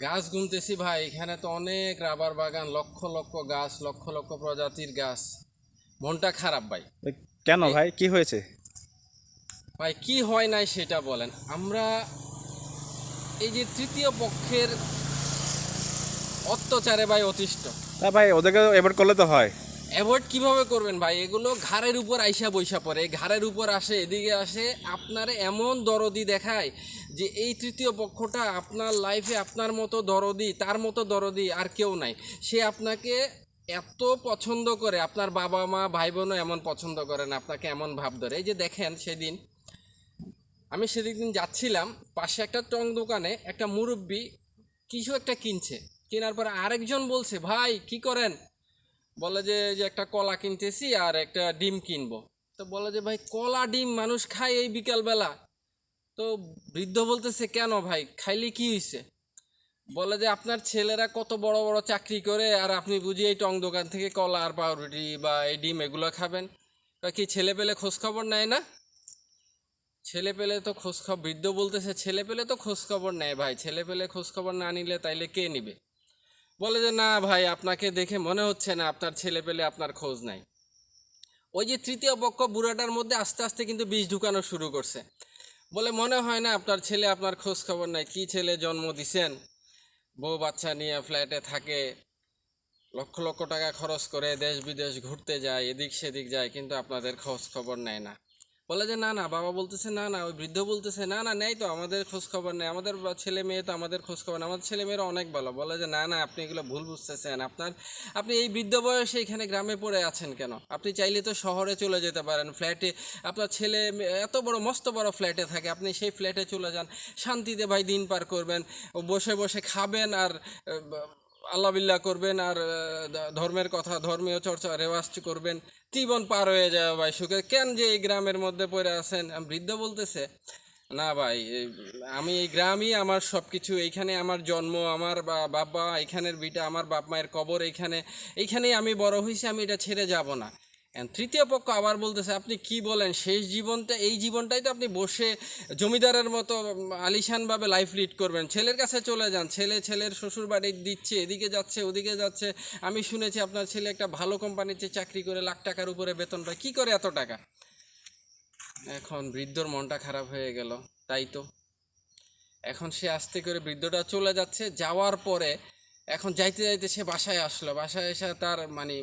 গাছ গুনতেছি ভাই এখানে তো অনেক রাবার বাগান লক্ষ লক্ষ গাছ লক্ষ লক্ষ প্রজাতির গাছ। মনটা খারাপ ভাই। কেন ভাই? কি হয়েছে? ভাই কি হয় নাই সেটা বলেন। আমরা এই যে তৃতীয় পক্ষের অত্যাচারে ভাই অতিষ্ঠ। তা ভাই ওদেরকে এবার করলে তো হয়। অ্যাভয়েড কীভাবে করবেন ভাই? এগুলো ঘাড়ের উপর আইসা বৈসা পড়ে। ঘাড়ের উপর আসে, এদিকে আসে। আপনারে এমন দরদি দেখায় যে এই তৃতীয় পক্ষটা আপনার লাইফে আপনার মতো দরদি, তার মতো দরদি আর কেউ নাই। সে আপনাকে এত পছন্দ করে, আপনার বাবা মা ভাই বোনও এমন পছন্দ করে না, আপনাকে এমন ভাব ধরে। এই যে দেখেন সেদিন, আমি সেদিন যাচ্ছিলাম, পাশে একটা টং দোকানে একটা মুরব্বি কিছু একটা কিনছে। কেনার পরে আরেকজন বলছে, ভাই, কি করেন? বলে যে যে একটা কলা কিনতেছি আর একটা ডিম কিনবো। তো বলে যে, ভাই, কলা, ডিম মানুষ খায় এই বিকালবেলা। তো বৃদ্ধ বলতেছে, কেন ভাই? খাইলে কি হয়েছে বলে যে, আপনার ছেলেরা কত বড় বড় চাকরি করে আর আপনি বুঝি এই টং দোকান থেকে কলা আর পাউরুটি বা এই ডিম এগুলো খাবেন? কি ছেলে পেলে খোঁজখবর নেয় না? ছেলে পেলে তো খোঁজখবর বৃদ্ধ বলতেছে, ছেলে পেলে তো খোঁজখবর নেয় ভাই। ছেলে পেলে খোঁজখবর না নিলে তাইলে কে নিবে? বলে যে, না ভাই, আপনাকে দেখে মনে হচ্ছে না, আপনার ছেলে পেলে আপনার খোঁজ নাই। ওই যে তৃতীয় পক্ষ বুড়াটার মধ্যে আস্তে আস্তে কিন্তু বীজ ঢুকানো শুরু করছে। বলে, মনে হয় না আপনার ছেলে আপনার খোঁজ খবর নাই। কি ছেলে জন্ম দিছেন? বউ বাচ্চা নিয়ে ফ্ল্যাটে থাকে, লক্ষ লক্ষ টাকা খরচ করে দেশ বিদেশ ঘুরতে যায়, এদিক সেদিক যায়, কিন্তু আপনাদের খোঁজ খবর নেয় না। বলে যে, না না, বাবা বলতেছে, না না, ওই বৃদ্ধ বলতেছে, না না, নেই তো, আমাদের খোঁজ খবর নেই, আমাদের ছেলে মেয়ে তো আমাদের খোঁজ খবর আমাদের ছেলে মেয়েরা অনেক ভালো। বলে যে, না না, আপনি এগুলো ভুল বুঝতেছেন। আপনার, আপনি এই বৃদ্ধ বয়সে এখানে গ্রামে পড়ে আছেন কেন? আপনি চাইলে তো শহরে চলে যেতে পারেন, ফ্ল্যাটে, আপনার ছেলে এত বড়, মস্ত বড় ফ্ল্যাটে থাকে, আপনি সেই ফ্ল্যাটে চলে যান, শান্তিতে ভাই দিন পার করবেন বসে বসে খাবেন আর আল্লাহ বিল্লাহ করবেন আর ধর্মের কথা, ধর্মীয় চর্চা, রেওয়াজ করবেন, জীবন পার হয়ে যাবে ভাই, সুখে। কেন যে এই গ্রামের মধ্যে পড়ে আছেন? বৃদ্ধ বলতেছে, না ভাই আমি এই গ্রামই আমার সব কিছু এইখানে আমার জন্ম, আমার বাবা এখানের বিটা, আমার বাপ মায়ের কবর, এইখানে, এইখানেই আমি বড় হয়েছি আমি এটা ছেড়ে যাব না। তৃতীয় পক্ষ আবার বলতেছে, আপনি কি বলেন? শেষ জীবনটা, এই জীবনটাই তো আপনি বসে জমিদারের মতো আলিশানভাবে লাইফ লিড করবেন। ছেলের কাছে চলে যান। ছেলে ছেলের শ্বশুর বাড়ি দিচ্ছে, এদিকে যাচ্ছে, ওদিকে যাচ্ছে। আমি শুনেছি আপনার ছেলে একটা ভালো কোম্পানিতে চাকরি করে লাখ টাকার উপরে বেতন পায়। কী করে এত টাকা? এখন বৃদ্ধর মনটা খারাপ হয়ে গেল, তাই তো। এখন সে আস্তে করে বৃদ্ধটা চলে যাচ্ছে। যাওয়ার পরে, এখন যাইতে যাইতে সে বাসায় আসলো। বাসায় এসে তার মানে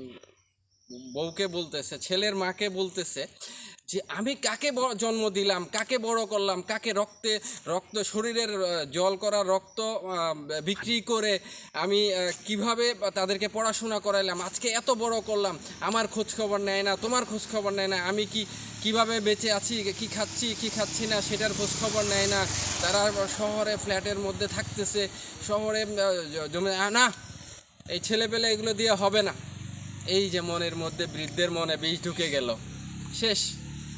বউকে বলতেছে, ছেলের মাকে বলতেছে যে, আমি কাকে জন্ম দিলাম, কাকে বড় করলাম, কাকে রক্তে, রক্ত, শরীরের জল করা রক্ত বিক্রি করে আমি কীভাবে তাদেরকে পড়াশোনা করাইলাম, আজকে এত বড় করলাম, আমার খোঁজ খবর নেয় না, তোমার খোঁজ খবর নেয় না, আমি কি, কীভাবে বেঁচে আছি, কি খাচ্ছি কি খাচ্ছি না, সেটার খোঁজ খবর নেয় না, তারা শহরে, ফ্ল্যাটের মধ্যে থাকতেছে, শহরে জমে না, এই ছেলে পেলে এগুলো দিয়ে হবে না। এই যে মনের মধ্যে বৃদ্ধের মনে বীজ ঢুকে গেল। শেষ।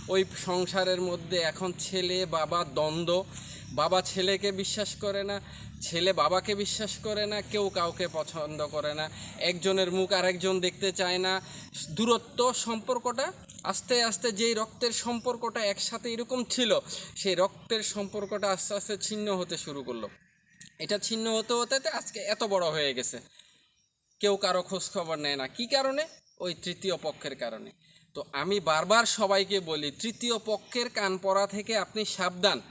ওই সংসারের মধ্যে এখন ছেলে, বাবা, দ্বন্দ্ব। বাবা ছেলেকে বিশ্বাস করে না, ছেলে বাবাকে বিশ্বাস করে না, কেউ কাউকে পছন্দ করে না। একজনের মুখ আরেকজন দেখতে চায় না। দূরত্ব, সম্পর্কটা আস্তে আস্তে যেই রক্তের সম্পর্কটা একসাথে এরকম ছিল, সেই রক্তের সম্পর্কটা আস্তে আস্তে ছিন্ন হতে শুরু করল। এটা ছিন্ন হতে হতে আজকে এত বড় হয়ে গেছে। কেউ কারও খোঁজ খবর নেয় না। কি কারণে? ওই তৃতীয় পক্ষের কারণে। তো আমি বারবার সবাইকে বলি, তৃতীয় পক্ষের কান পড়া থেকে আপনি সাবধান।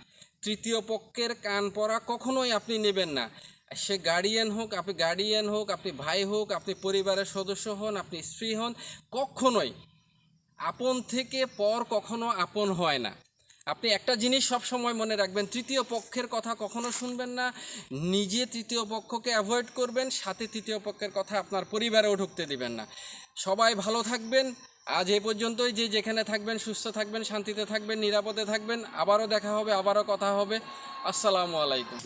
তৃতীয় পক্ষের কান পড়া কখনোই আপনি নেবেন না। সে গার্ডিয়ান হোক, আপনি গার্ডিয়ান হোক, আপনি ভাই হোক, আপনি পরিবারের সদস্য হন, আপনি স্ত্রী হন, কখনোই আপন থেকে পর কখনো আপন হয় না। আপনি একটা জিনিস সব সময় মনে রাখবেন, তৃতীয় পক্ষের কথা কখনো শুনবেন না, নিজে তৃতীয় পক্ষকে অ্যাভয়েড করবেন, সাথে তৃতীয় পক্ষের কথা আপনার পরিবারেও ঢুকতে দিবেন না। সবাই ভালো থাকবেন, আজ এ পর্যন্তই, যে যেখানে থাকবেন, সুস্থ থাকবেন, শান্তিতে থাকবেন, নিরাপদে থাকবেন, আবারও দেখা হবে, আবারও কথা হবে। আসসালামু আলাইকুম।